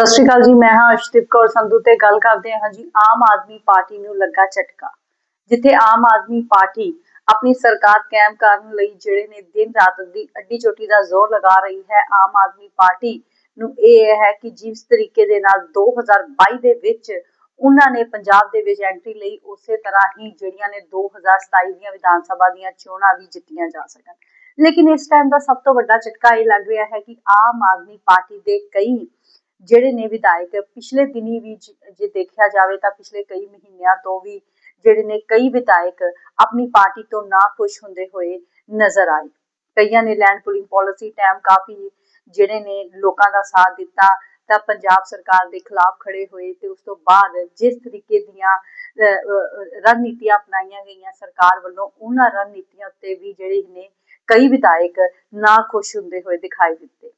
ਸਤਿ ਸ਼੍ਰੀ ਅਕਾਲ ਜੀ, ਮੈਂ ਹਾਂ ਅਸ਼ਦੀਪ ਕੌਰ ਸੰਧੂ ਤੇ ਗੱਲ ਕਰਦੇ ਹਾਂ ਜੀ, ਆਮ ਆਦਮੀ ਪਾਰਟੀ ਨੂੰ ਲੱਗਾ ਝਟਕਾ। ਜਿੱਥੇ ਆਮ ਆਦਮੀ ਪਾਰਟੀ ਆਪਣੀ ਸਰਕਾਰ ਕਾਇਮ ਕਰਨ ਲਈ ਜਿਹੜੇ ਨੇ ਦਿਨ ਰਾਤ ਦੀ ਅੱਡੀ ਚੋਟੀ ਦਾ ਜ਼ੋਰ ਲਗਾ ਰਹੀ ਹੈ, ਆਮ ਆਦਮੀ ਪਾਰਟੀ ਨੂੰ ਇਹ ਹੈ ਕਿ ਜਿਸ ਤਰੀਕੇ ਦੇ ਨਾਲ 2022 ਦੇ ਵਿੱਚ ਉਹਨਾਂ ਨੇ ਪੰਜਾਬ ਦੇ ਵਿੱਚ ਐਂਟਰੀ ਲਈ, ਉਸੇ ਤਰ੍ਹਾਂ ਹੀ ਜਿਹੜੀਆਂ ਨੇ 2027 ਦੀਆਂ ਵਿਧਾਨ ਸਭਾ ਦੀਆਂ ਚੋਣਾਂ ਵੀ ਜਿੱਤੀਆਂ ਜਾ ਸਕਣ। ਲੇਕਿਨ ਇਸ ਟਾਈਮ ਦਾ ਸਭ ਤੋਂ ਵੱਡਾ ਝਟਕਾ ਇਹ ਲੱਗ ਰਿਹਾ ਹੈ ਕਿ ਆਮ ਆਦਮੀ ਪਾਰਟੀ ਦੇ ਕਈ ਜਿਹੜੇ ਨੇ ਵਿਧਾਇਕ, ਪਿਛਲੇ ਦਿਨੀ ਵੀ ਜੇ ਦੇਖਿਆ ਜਾਵੇ ਤਾਂ ਪਿਛਲੇ ਕਈ ਮਹੀਨਿਆਂ ਤੋਂ ਵੀ ਜਿਹੜੇ ਨੇ ਕਈ ਵਿਧਾਇਕ ਆਪਣੀ ਪਾਰਟੀ ਤੋਂ ਨਾ ਖੁਸ਼ ਹੁੰਦੇ ਹੋਏ ਨਜ਼ਰ ਆਏ। ਕਈਆਂ ਨੇ ਲੈਂਡ ਪੁਲਿੰਗ ਪਾਲਿਸੀ ਟਾਈਮ ਕਾਫੀ ਜਿਹੜੇ ਨੇ ਲੋਕਾਂ ਦਾ ਸਾਥ ਦਿੱਤਾ ਤਾਂ ਪੰਜਾਬ ਸਰਕਾਰ ਦੇ ਖਿਲਾਫ ਖੜੇ ਹੋਏ ਤੇ ਉਸ ਤੋਂ ਬਾਅਦ ਜਿਸ ਤਰੀਕੇ ਦੀਆਂ ਰਣਨੀਤੀਆਂ ਅਪਣਾਈਆਂ ਗਈਆਂ ਸਰਕਾਰ ਵੱਲੋਂ, ਉਹਨਾਂ ਰਣਨੀਤੀਆਂ ਉੱਤੇ ਵੀ ਜਿਹੜੇ ਨੇ ਕਈ ਵਿਧਾਇਕ ਨਾ ਖੁਸ਼ ਹੁੰਦੇ ਹੋਏ ਦਿਖਾਈ ਦਿੱਤੇ।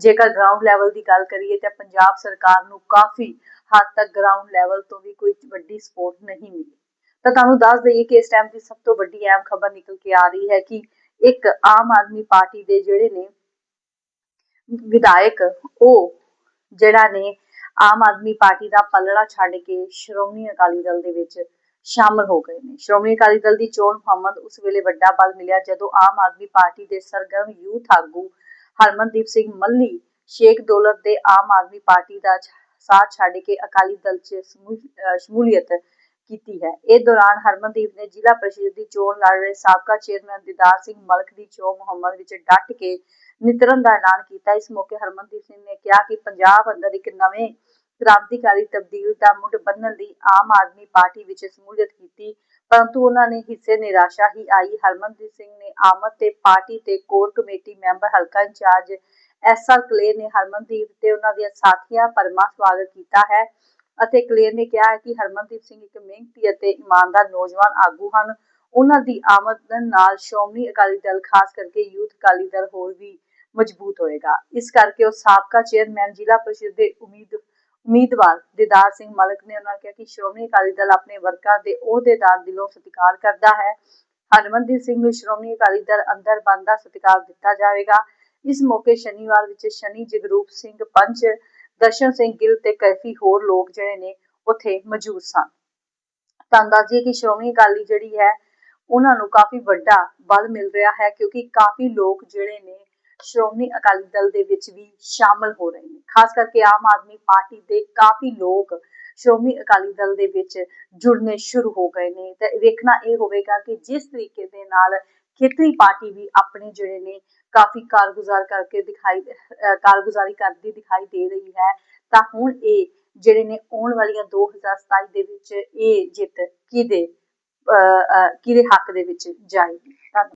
ਜੇਕਰ ਗਰਾਊਂਡ ਲੈਵਲ ਦੀ ਗੱਲ ਕਰੀਏ ਤਾਂ ਪੰਜਾਬ ਸਰਕਾਰ ਨੂੰ ਕਾਫੀ ਹੱਦ ਤੱਕ ਗਰਾਊਂਡ ਲੈਵਲ ਤੋਂ ਵੀ ਕੋਈ ਵੱਡੀ ਸਪੋਰਟ ਨਹੀਂ ਮਿਲੀ। ਤਾਂ ਤੁਹਾਨੂੰ ਦੱਸ ਦਈਏ ਕਿ ਇਸ ਟਾਈਮ ਦੀ ਸਭ ਤੋਂ ਵੱਡੀ ਅਹਿਮ ਖਬਰ ਨਿਕਲ ਕੇ ਆ ਰਹੀ ਹੈ ਕਿ ਇੱਕ ਆਮ ਆਦਮੀ ਪਾਰਟੀ ਦੇ ਜਿਹੜੇ ਨੇ ਵਿਧਾਇਕ, ਉਹ ਜਿਹੜਾ ਨੇ ਆਮ ਆਦਮੀ ਪਾਰਟੀ ਦਾ ਪਲੜਾ ਛੱਡ ਕੇ ਸ਼੍ਰੋਮਣੀ ਅਕਾਲੀ ਦਲ ਦੇ ਵਿੱਚ ਸ਼ਾਮਲ ਹੋ ਗਏ ਨੇ। ਸ਼੍ਰੋਮਣੀ ਅਕਾਲੀ ਦਲ ਦੀ ਚੋਣ ਮੁਹੰਮਦ ਉਸ ਵੇਲੇ ਵੱਡਾ ਬਲ ਮਿਲਿਆ ਜਦੋਂ ਆਮ ਆਦਮੀ ਪਾਰਟੀ ਦੇ ਸਰਗਰਮ ਯੂਥ ਆਗੂ ਹਰਮਨਦੀਪ ਸਿੰਘ ਮੱਲੀ, ਸ਼ੇਖ ਦੌਲਤ ਦੇ ਆਮ ਆਦਮੀ ਪਾਰਟੀ ਦਾ ਸਾਥ ਛੱਡ ਕੇ ਅਕਾਲੀ ਦਲ 'ਚ ਸ਼ਮੂਲੀਅਤ ਕੀਤੀ ਹੈ। ਇਹ ਦੌਰਾਨ ਹਰਮਨਦੀਪ ਨੇ ਜ਼ਿਲ੍ਹਾ ਪ੍ਰੀਸ਼ਦ ਦੀ ਚੋਣ ਲੜ ਰਹੇ ਸਾਬਕਾ ਚੇਅਰਮੈਨ ਦਿਦਾਰ ਸਿੰਘ ਮਲਕ ਦੀ ਚੋਣ ਮੁਹੰਮਦ ਵਿੱਚ ਡਟ ਕੇ ਨਿਤਰਨ ਦਾ ਐਲਾਨ ਕੀਤਾ। ਇਸ ਮੌਕੇ ਹਰਮਨਦੀਪ ਸਿੰਘ ਨੇ ਕਿਹਾ ਕਿ ਪੰਜਾਬ ਅੰਦਰ ਇੱਕ ਨਵੇਂ ਕ੍ਰਾਂਤੀਕਾਰੀ ਤਬਦੀਲ ਦਾ ਮੁੱਢ ਬੰਨਣ ਲਈ ਆਮ ਆਦਮੀ ਪਾਰਟੀ ਵਿੱਚ ਸ਼ਮੂਲੀਅਤ ਕੀਤੀ, ਪਰੰਤੂ ਉਹਨਾਂ ਨੇ ਹਿੱਸੇ ਨਿਰਾਸ਼ਾ ਹੀ ਆਈ। ਹਰਮਨਦੀਪ ਸਿੰਘ ਨੇ ਆਮਦ ਤੇ ਪਾਰਟੀ ਤੇ ਕੋਰ ਕਮੇਟੀ ਮੈਂਬਰ ਹਲਕਾ ਇੰਚਾਰਜ ਐਸ ਕਲੇਰ ਨੇ ਹਰਮਨਦੀਪ ਤੇ ਉਹਨਾਂ ਦੀਆਂ ਸਾਥੀਆਂ ਪਰਮਾ ਸਵਾਗਤ ਕੀਤਾ ਹੈ ਅਤੇ ਕਲੇਰ ਨੇ ਕਿਹਾ ਕਿ ਹਰਮਨਦੀਪ ਸਿੰਘ ਇੱਕ ਮਿਹਨਤੀ ਅਤੇ ਇਮਾਨਦਾਰ ਨੌਜਵਾਨ ਆਗੂ ਹਨ। ਉਹਨਾਂ ਦੀ ਆਮਦ ਨਾਲ ਸ਼੍ਰੋਮਣੀ ਅਕਾਲੀ ਦਲ, ਖਾਸ ਕਰਕੇ ਯੂਥ ਅਕਾਲੀ ਦਲ ਹੋਰ ਵੀ ਮਜ਼ਬੂਤ ਹੋਏਗਾ। ਇਸ ਕਰਕੇ ਉਹ ਸਾਬਕਾ ਚੇਅਰਮੈਨ, ਜ਼ਿਲ੍ਹਾ ਪ੍ਰੀਸ਼ਦ ਦੇ ਉਮੀਦ ਉਮੀਦਵਾਰ ਦਿਦਾਰ ਸਿੰਘ ਮਲਕ ਨੇ ਉਹਨਾਂ ਕਿਹਾ ਕਿ ਸ਼੍ਰੋਮਣੀ ਅਕਾਲੀ ਦਲ ਆਪਣੇ ਵਰਕਰਾਂ ਦੇ ਅਹੁਦੇਦਾਰ ਦਿਲੋਂ ਸਤਿਕਾਰ ਕਰਦਾ ਹੈ। ਹਰਮਨਦੀਪ ਸਿੰਘ ਨੂੰ ਸ਼੍ਰੋਮਣੀ ਅਕਾਲੀ ਦਲ ਅੰਦਰ ਬੰਦਾ ਸਤਿਕਾਰ ਦਿੱਤਾ ਜਾਵੇਗਾ। ਇਸ ਮੌਕੇ ਸ਼ਨੀਵਾਰ ਵਿੱਚ ਸ਼ਨੀ ਜਗਰੂਪ ਸਿੰਘ ਪੰਚ, ਦਰਸ਼ਨ ਸਿੰਘ ਗਿੱਲ ਤੇ ਕਾਫੀ ਹੋਰ ਲੋਕ ਜਿਹੜੇ ਨੇ ਉੱਥੇ ਮੌਜੂਦ ਸਨ। ਤੁਹਾਨੂੰ ਦੱਸਦੀ ਕਿ ਸ਼੍ਰੋਮਣੀ ਅਕਾਲੀ ਜਿਹੜੀ ਹੈ, ਉਹਨਾਂ ਨੂੰ ਕਾਫੀ ਵੱਡਾ ਬਲ ਮਿਲ ਰਿਹਾ ਹੈ ਕਿਉਂਕਿ ਕਾਫੀ ਲੋਕ ਜਿਹੜੇ ਨੇ ਸ਼੍ਰੋਮਣੀ ਅਕਾਲੀ ਦਲ ਦੇ ਵਿੱਚ ਵੀ ਸ਼ਾਮਲ ਹੋ ਰਹੇ ਨੇ। ਖਾਸ ਕਰਕੇ ਆਮ ਆਦਮੀ ਪਾਰਟੀ ਦੇ ਕਾਫੀ ਲੋਕ ਸ਼੍ਰੋਮਣੀ ਅਕਾਲੀ ਦਲ ਦੇ ਵਿੱਚ ਜੁੜਨੇ ਸ਼ੁਰੂ ਹੋ ਗਏ ਨੇ। ਤੇ ਵੇਖਣਾ ਇਹ ਹੋਵੇਗਾ ਕਿ ਜਿਸ ਤਰੀਕੇ ਦੇ ਨਾਲ ਖੇਤਰੀ ਪਾਰਟੀ ਵੀ ਆਪਣੇ ਜਿਹੜੇ ਨੇ ਕਾਫੀ ਕਾਰਗੁਜ਼ਾਰ ਕਰਕੇ ਦਿਖਾਈ ਕਾਰਗੁਜ਼ਾਰੀ ਕਰਦੀ ਦਿਖਾਈ ਦੇ ਰਹੀ ਹੈ, ਤਾਂ ਹੁਣ ਇਹ ਜਿਹੜੇ ਨੇ ਆਉਣ ਵਾਲੀਆਂ 2027 ਦੇ ਵਿੱਚ ਇਹ ਜਿੱਤ ਕਿਹਦੇ ਕਿਹਦੇ ਹੱਕ ਦੇ ਵਿੱਚ ਜਾਏਗੀ?